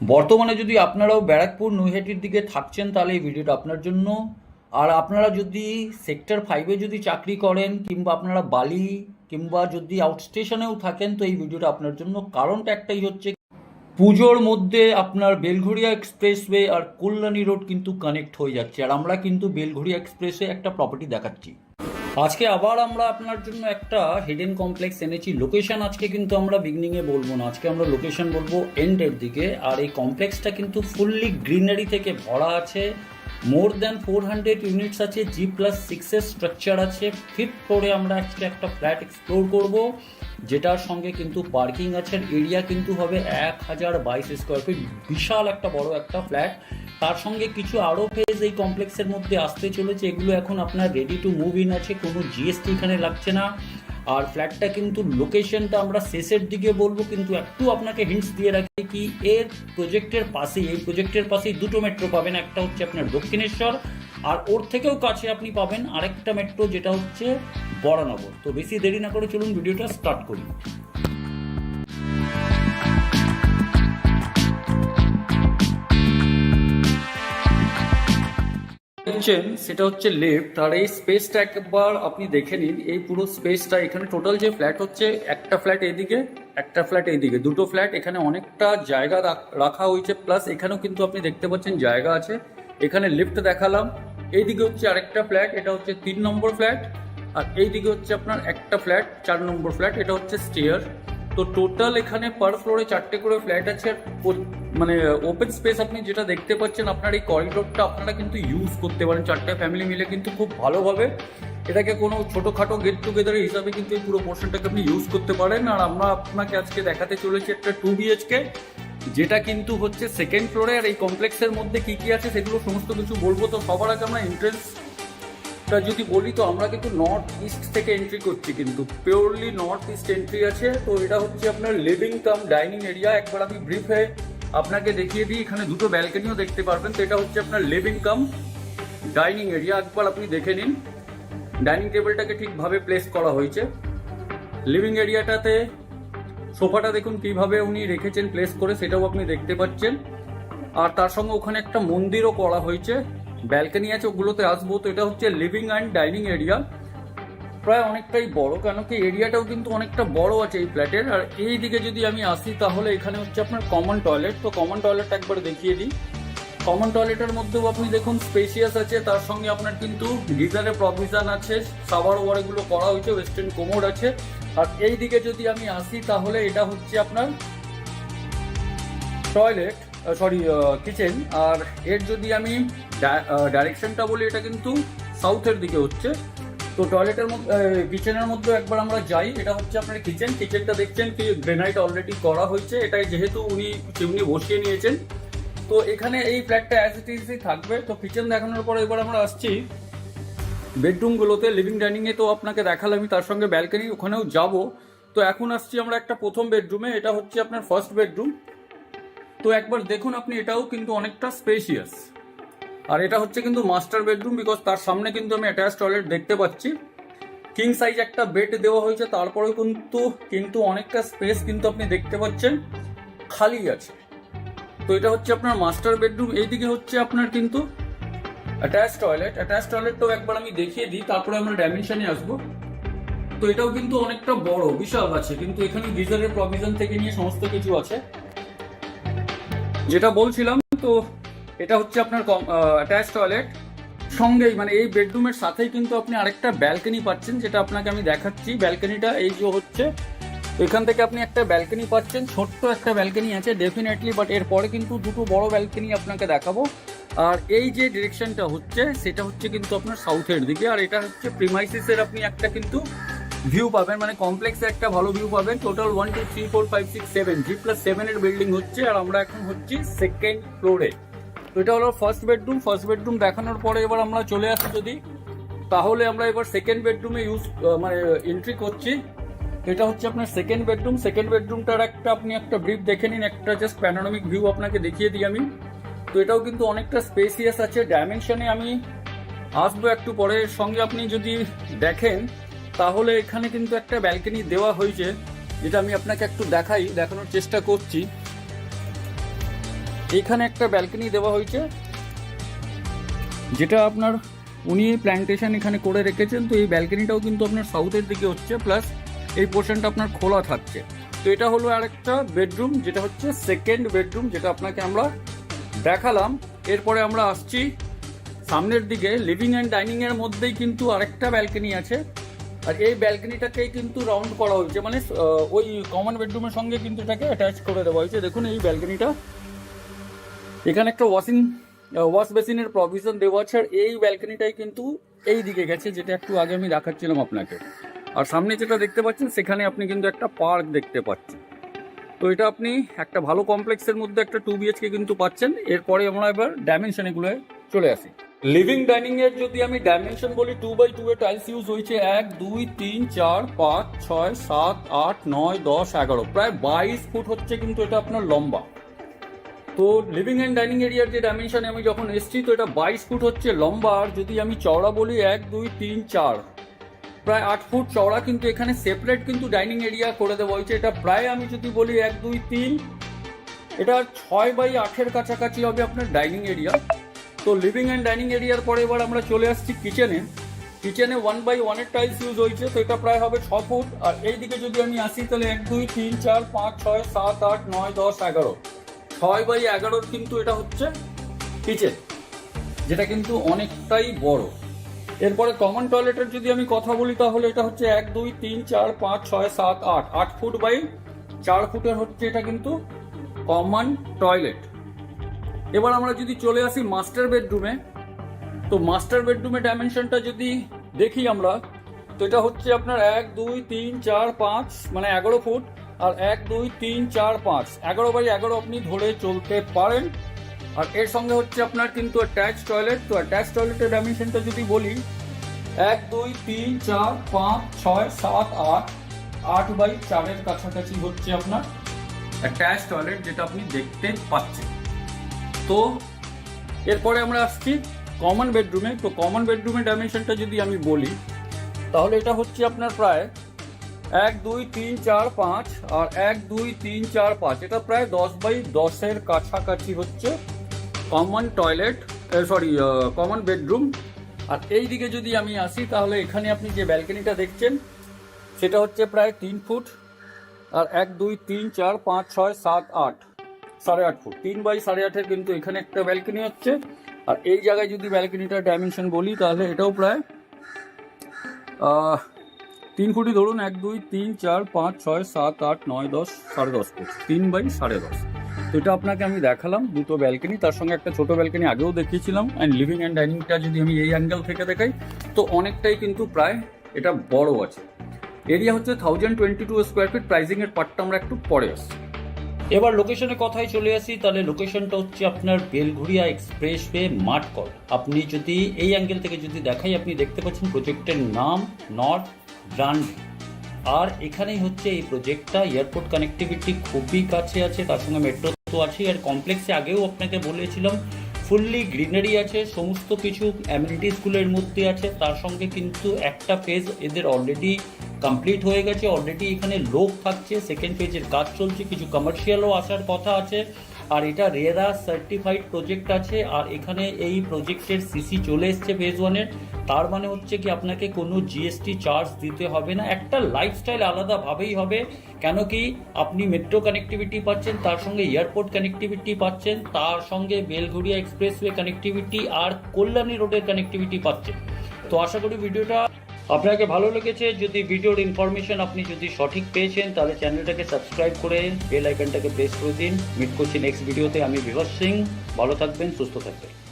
বর্তমানে যদি আপনারাও ব্যারাকপুর নৈহাটির দিকে থাকছেন, তাহলে এই ভিডিওটা আপনার জন্য। আর আপনারা যদি সেক্টর ফাইভে যদি চাকরি করেন, কিংবা আপনারা বালি, কিংবা যদি আউটস্টেশনেও থাকেন, তো এই ভিডিওটা আপনার জন্য কারণটা একটাই হচ্ছে পুজোর মধ্যে আপনার বেলঘড়িয়া এক্সপ্রেসওয়ে আর কল্যাণী রোড কিন্তু কানেক্ট হয়ে যাচ্ছে। আর আমরা কিন্তু বেলঘড়িয়া এক্সপ্রেসে একটা প্রপার্টি দেখাচ্ছি। আজকে আবার আমরা আপনার জন্য একটা হিডেন কমপ্লেক্স এনেছি লোকেশন আজকে কিন্তু আমরা বিগনিংয়ে বলব না। আজকে আমরা লোকেশন বলব এন্ডের দিকে। আর এই কমপ্লেক্সটা কিন্তু ফুললি গ্রিনারি থেকে ভরা আছে। More than four hundred units আছে জি প্লাস সিক্সের স্ট্রাকচার আছে। ফিফথ ফ্লোরে আমরা আজকে একটা ফ্ল্যাট এক্সপ্লোর করব, যেটার সঙ্গে কিন্তু পার্কিং আছে। এরিয়া কিন্তু হবে এক হাজার বাইশ স্কোয়ার ফিট বিশাল একটা বড় একটা ফ্ল্যাট তার সঙ্গে কিছু আরও ফেজ এই কমপ্লেক্সের মধ্যে আসতে চলেছে, এগুলো এখন আপনার রেডি টু মুভ ইন আছে, কোনো জিএসটি এখানে লাগছে না। আর ফ্ল্যাটটা কিন্তু লোকেশনটা আমরা শেষের দিকে বলব, কিন্তু একটু আপনাকে হিন্টস দিয়ে রাখি কি এর প্রজেক্টের পাশেই, এই প্রজেক্টের পাশেই দুটো মেট্রো পাবেন, একটা হচ্ছে আপনার দক্ষিণেশ্বর, আর ওর থেকেও কাছে আপনি পাবেন আরেকটা মেট্রো যেটা হচ্ছে বরানগর। তো বেশি দেরি না করে চলুন ভিডিওটা স্টার্ট করি। দেখছেন সেটা হচ্ছে লেফট আর এই স্পেসটা একবার আপনি দেখে নিন, এই পুরো স্পেসটা এখানে টোটাল যে ফ্ল্যাট হচ্ছে, একটা ফ্ল্যাট এদিকে, একটা ফ্ল্যাট এইদিকে দুটো ফ্ল্যাট এখানে অনেকটা জায়গা রাখা হয়েছে প্লাস এখানেও কিন্তু আপনি দেখতে পাচ্ছেন জায়গা আছে, এখানে লিফট দেখালাম, এইদিকে হচ্ছে আরেকটা ফ্ল্যাট এটা হচ্ছে তিন নম্বর ফ্ল্যাট আর এইদিকে হচ্ছে আপনার একটা ফ্ল্যাট চার নম্বর ফ্ল্যাট এটা হচ্ছে স্টেয়ার তো টোটাল এখানে পার ফ্লোরে চারটে করে ফ্ল্যাট আছে আর মানে ওপেন স্পেস আপনি যেটা দেখতে পাচ্ছেন, আপনার এই করিডোরটা আপনারা কিন্তু ইউজ করতে পারেন। চারটে ফ্যামিলি মিলে কিন্তু খুব ভালোভাবে। এটাকে কোনো ছোটোখাটো গেট টুগেদার হিসাবে কিন্তু এই পুরো পোর্শনটাকে আপনি ইউজ করতে পারেন। আর আমরা আপনাকে আজকে দেখাতে চলেছি একটা টু বিএচকে যেটা কিন্তু হচ্ছে সেকেন্ড ফ্লোরে আর এই কমপ্লেক্সের মধ্যে কি কি আছে সেগুলো সমস্ত কিছু বলব। তো সবার আগে আমরা এন্ট্রেন্স তা যদি বলি, তো আমরা কিন্তু নর্থ ইস্ট থেকে এন্ট্রি করছি কিন্তু। পিওরলি নর্থ ইস্ট এন্ট্রি আছে, তো এটা হচ্ছে আপনার লিভিং কাম ডাইনিং এরিয়া একবার আমি ব্রিফে আপনাকে দেখিয়ে দিই, এখানে দুটো ব্যালকনিও দেখতে পারবেন। তো এটা হচ্ছে আপনার লিভিং কাম ডাইনিং এরিয়া একবার আপনি দেখে নিন। ডাইনিং টেবিলটাকে ঠিকভাবে প্লেস করা হয়েছে। লিভিং এরিয়াটাতে সোফাটা দেখুন কীভাবে উনি রেখেছেন প্লেস করে, সেটাও আপনি দেখতে পাচ্ছেন। আর তার সঙ্গে ওখানে একটা মন্দিরও করা হয়েছে। ব্যালকনি আছে ওগুলোতে আসব। তো এটা হচ্ছে লিভিং অ্যান্ড ডাইনিং এরিয়া প্রায় অনেকটাই বড়, কেন কি এরিয়াটাও কিন্তু অনেকটা বড় আছে এই ফ্ল্যাটের। আর এই দিকে যদি আমি আসি, তাহলে এখানে হচ্ছে আপনার কমন টয়লেট তো কমন টয়লেটটা একবার দেখিয়ে দিই। কমন টয়লেটের মধ্যেও আপনি দেখুন স্পেসিয়াস আছে, তার সঙ্গে আপনার কিন্তু গিজারের প্রভিশন আছে সাবার ওয়ার এগুলো করা হয়েছে ওয়েস্টার্ন কোমোড আছে। আর এই দিকে যদি আমি আসি, তাহলে এটা হচ্ছে আপনার টয়লেট সরি কিচেন আর এর যদি আমি ডাইরেকশনটা বলি, এটা কিন্তু সাউথের দিকে হচ্ছে। তো টয়লেটের মধ্যে কিচেনের মধ্যে একবার আমরা যাই, এটা হচ্ছে আপনার কিচেন কিচেনটা দেখছেন কি গ্রেনাইট অলরেডি করা হয়েছে। এটাই যেহেতু উনি চিমনি বসিয়ে নিয়েছেন। তো এখানে এই ফ্ল্যাটটা অ্যাজ ইট ইজই থাকবে। তো কিচেন দেখানোর পরে এবার আমরা আসছি বেডরুমগুলোতে লিভিং ডাইনিংয়ে তো আপনাকে দেখালামই তার সঙ্গে ব্যালকনি ওখানেও যাব। তো এখন আসছি আমরা একটা প্রথম বেডরুমে এটা হচ্ছে আপনার ফার্স্ট বেডরুম তো একবার দেখুন আপনি, এটাও কিন্তু অনেকটা স্পেশিয়াস আর এটা হচ্ছে কিন্তু মাস্টার বেডরুম বিকজ তার সামনে কিন্তু আমি অ্যাটাচ টয়লেট দেখতে পাচ্ছি। কিং সাইজ একটা বেড দেওয়া হয়েছে, তারপরেও কিন্তু কিন্তু অনেকটা স্পেস কিন্তু আপনি দেখতে পাচ্ছেন, খালি আছে। তো এটা হচ্ছে আপনার মাস্টার বেডরুম এইদিকে হচ্ছে আপনার কিন্তু অ্যাটাচ টয়লেট অ্যাটাচ টয়লেটটাও একবার আমি দেখিয়ে দিই, তারপরে আমরা ডাইমেনশনে আসব। তো এটাও কিন্তু অনেকটা বড়, বিশাল আছে, কিন্তু এখানে গিজারের প্রভিশন থেকে নিয়ে সমস্ত কিছু আছে। যেটা বলছিলাম, তো এটা হচ্ছে আপনার অ্যাটাচ টয়লেট সঙ্গেই মানে এই বেডরুমের সাথেই কিন্তু আপনি আরেকটা ব্যালকনি পাচ্ছেন, যেটা আপনাকে আমি দেখাচ্ছি। ব্যালকনিটা এই যে হচ্ছে, এখান থেকে আপনি একটা ব্যালকনি পাচ্ছেন, ছোট্ট একটা ব্যালকনি আছে ডেফিনেটলি বাট এরপরে কিন্তু দুটো বড় ব্যালকনি আপনাকে দেখাবো। আর এই যে ডিরেকশনটা হচ্ছে, সেটা হচ্ছে কিন্তু আপনার সাউথের দিকে, আর এটা হচ্ছে প্রিমাইসিসের আপনি একটা কিন্তু ভিউ পাবেন মানে কমপ্লেক্সে একটা ভালো ভিউ পাবেন। Total one two three four five six seven G plus সেভেনের বিল্ডিং হচ্ছে, আর আমরা এখন হচ্ছি সেকেন্ড ফ্লোরে তো এটা হলো ফার্স্ট বেডরুম ফার্স্ট বেডরুম দেখানোর পরে এবার আমরা চলে আসি যদি। তাহলে আমরা এবার সেকেন্ড বেডরুমে ইউজ মানে এন্ট্রি করছি। এটা হচ্ছে আপনার সেকেন্ড বেডরুম সেকেন্ড বেডরুমটার একটা, আপনি একটা ব্রিফ দেখে নিন, একটা জাস্ট প্যানোরামিক ভিউ আপনাকে দেখিয়ে দিই আমি। তো এটাও কিন্তু অনেকটা স্পেসিয়াস আছে। ডাইমেনশনে আমি আসব একটু পরে। সঙ্গে আপনি যদি দেখেন, তাহলে এখানে কিন্তু একটা ব্যালকনি দেওয়া হয়েছে। যেটা আমি আপনাকে একটু দেখাই, দেখানোর চেষ্টা করছি। এখানে একটা ব্যালকনি দেওয়া হয়েছে, যেটা আপনার উনি প্ল্যান্টেশন এখানে করে রেখেছেন, তো এই ব্যালকনিটাও কিন্তু আপনার সাউথের দিকে হচ্ছে প্লাস এই পোর্শনটা আপনার খোলা থাকছে। তো এটা হলো আরেকটা বেডরুম যেটা হচ্ছে সেকেন্ড বেডরুম যেটা আপনাকে আমরা দেখালাম। এরপরে আমরা আসছি সামনের দিকে লিভিং অ্যান্ড ডাইনিংয়ের মধ্যেই কিন্তু আরেকটা ব্যালকনি আছে। আর এই ব্যালকনিটাকেই কিন্তু রাউন্ড করা হয়েছে মানে ওই কমন বেডরুমের সঙ্গে কিন্তু এটাকে অ্যাটাচ করে দেওয়া হয়েছে। দেখুন এই ব্যালকনিটা এখানে একটা ওয়াশিং ওয়াশ বেসিনের প্রভিশন দেওয়া আছে, আর এই ব্যালকনিটাই কিন্তু এই দিকে গেছে, যেটা একটু আগে আমি দেখাচ্ছিলাম আপনাকে। আর সামনে যেটা দেখতে পাচ্ছেন, সেখানে আপনি কিন্তু একটা পার্ক দেখতে পাচ্ছেন। তো এটা আপনি একটা ভালো কমপ্লেক্সের মধ্যে একটা টু বিএচকে কিন্তু পাচ্ছেন, এরপরে আমরা এবার ডাইমেনশন এগুলো চলে আসি। লিভিং ডাইনিং এর যদি আমি ডাইমেনশন বলি টু বাই টু এর টাইলস ইউজ হয়েছে এক, দুই, তিন, চার, পাঁচ, ছয়, সাত, আট, নয়, দশ, এগারো, প্রায় বাইশ ফুট হচ্ছে কিন্তু এটা আপনার লম্বা। তো লিভিং অ্যান্ড ডাইনিং এরিয়ার যে ডাইমেনশনে আমি যখন এসেছি, তো এটা বাইশ ফুট হচ্ছে লম্বা, আর যদি আমি চওড়া বলি এক, দুই, তিন, চার। প্রায় আট ফুট চওড়া, কিন্তু এখানে সেপারেট কিন্তু ডাইনিং এরিয়া করে দেওয়া হয়েছে। এটা প্রায় আমি যদি বলি এক, দুই, তিন, এটা ছয় বাই আটের কাছাকাছি হবে আপনার ডাইনিং এরিয়া তো লিভিং অ্যান্ড ডাইনিং এরিয়ার পরে এবার আমরা চলে আসছি কিচেনে কিচেনে ওয়ান বাই ওয়ানের টাইলস ইউজ হয়েছে, তো এটা প্রায় হবে ছ ফুট। আর এই দিকে যদি আমি আসি, তাহলে এক, দুই, তিন, চার, পাঁচ, ছয়, সাত, আট, নয়, দশ, এগারো। ছয় বাই এগারোর কিন্তু এটা হচ্ছে কিচেন, যেটা কিন্তু অনেকটাই বড়। এরপরে কমন টয়লেটের যদি আমি কথা বলি, তাহলে এটা হচ্ছে এক, দুই, তিন, চার, পাঁচ, ছয়, সাত, আট। আট ফুট বাই চার ফুটের হচ্ছে এটা কিন্তু কমন টয়লেট এবার আমরা যদি চলে আসি মাস্টার বেডরুমে তো মাস্টার বেডরুমে ডাইমেনশনটা যদি দেখি আমরা, তো এটা হচ্ছে আপনার এক, দুই, তিন, চার, পাঁচ মানে এগারো ফুট। আর এক, দুই, তিন, চার, পাঁচ। এগারো বাই এগারো আপনি ধরে চলতে পারেন। আর এর সঙ্গে হচ্ছে আপনার কিন্তু অ্যাটাচ টয়লেট তো অ্যাটাচ টয়লেটের ডাইমেনশনটা যদি বলি, এক, দুই, তিন, চার, পাঁচ, ছয়, সাত, আট আট বাই চারের কাছাকাছি হচ্ছে আপনার অ্যাটাচ টয়লেট যেটা আপনি দেখতে পাচ্ছেন। তো এরপরে আমরা আসছি কমন বেডরুমে তো কমন বেডরুমের ডাইমেনশনটা যদি আমি বলি, তাহলে এটা হচ্ছে আপনার প্রায় এক, দুই, তিন, চার, পাঁচ আর এক, দুই, তিন, চার, পাঁচ। এটা প্রায় দশ বাই দশের কাছাকাছি হচ্ছে common toilet sorry common bedroom আর এই দিকে যদি আমি আসি, তাহলে এখানে আপনি যে ব্যালকনিটা দেখছেন, সেটা হচ্ছে প্রায় তিন ফুট আর এক, দুই, তিন, চার, পাঁচ, ছয়, সাত, আট, সাড়ে আট ফুট। তিন বাই সাড়ে আটের কিন্তু এখানে একটা ব্যালকনি হচ্ছে। আর এই জায়গায় যদি ব্যালকনিটার ডাইমেনশন বলি, তাহলে এটাও প্রায় তিন ফুটই ধরুন, এক, দুই, তিন, চার, পাঁচ, ছয়, সাত, আট, নয়, দশ, সাড়ে দশ ফুট তিন বাই সাড়ে দশ। তো এটা আপনাকে আমি দেখালাম দুটো ব্যালকনি তার সঙ্গে একটা ছোট ব্যালকনি আগেও দেখিয়েছিলাম অ্যান্ড লিভিং অ্যান্ড ডাইনিংটা যদি আমি এই অ্যাঙ্গেল থেকে দেখাই, তো অনেকটাই কিন্তু প্রায় এটা বড় আছে। এরিয়া হচ্ছে thousand twenty two square feet pricing এর পার্টটা আমরা একটু পরে আসছি। এবার লোকেশনের কথায় চলে আসি, তাহলে লোকেশনটা হচ্ছে আপনার বেলঘুরিয়া এক্সপ্রেসওয়ে মাঠকল। আপনি যদি এই অ্যাঙ্গেল থেকে যদি দেখাই, আপনি দেখতে পাচ্ছেন প্রজেক্টের নাম নর্থ ব্রান্ড আর এখানেই হচ্ছে এই প্রজেক্টটা, এয়ারপোর্ট কানেক্টিভিটি খুবই কাছে আছে, তার সঙ্গে মেট্রো তো আছে আর কমপ্লেক্সে আগেও আপনাকে বলেছিলাম, ফুললি গ্রিনারি আছে, সমস্ত কিছু অ্যামিনিটি স্কুলের মধ্যে আছে। তার সঙ্গে কিন্তু একটা ফেজ এদের অলরেডি কমপ্লিট হয়ে গেছে অলরেডি এখানে লোক থাকছে। সেকেন্ড ফেজের কাজ চলছে, কিছু কমার্শিয়ালও আসার কথা আছে। আর এটা রেরা সার্টিফাইড প্রজেক্ট আছে, আর এখানে এই প্রজেক্টের সিসি চলে এসছে ফেজ ওয়ানের তার মানে হচ্ছে কি আপনাকে কোনো জিএসটি চার্জ দিতে হবে না। একটা লাইফস্টাইল আলাদাভাবেই হবে, কেন কি আপনি মেট্রো কানেক্টিভিটি পাচ্ছেন, তার সঙ্গে এয়ারপোর্ট কানেক্টিভিটি পাচ্ছেন, তার সঙ্গে বেলঘুরিয়া এক্সপ্রেসওয়ে কানেক্টিভিটি আর কল্যাণী রোডের কানেক্টিভিটি পাচ্ছেন। তো আশা করি ভিডিওটা আপনাকে ভালো লেগেছে, যদি ভিডিওর ইনফরমেশন আপনি যদি সঠিক পেয়েছেন, তাহলে চ্যানেলটাকে সাবস্ক্রাইব করে বেল আইকনটাকে প্রেস করে দিন। মিট করছি নেক্সট ভিডিওতে আমি বিভাস সিং। ভালো থাকবেন, সুস্থ থাকবেন।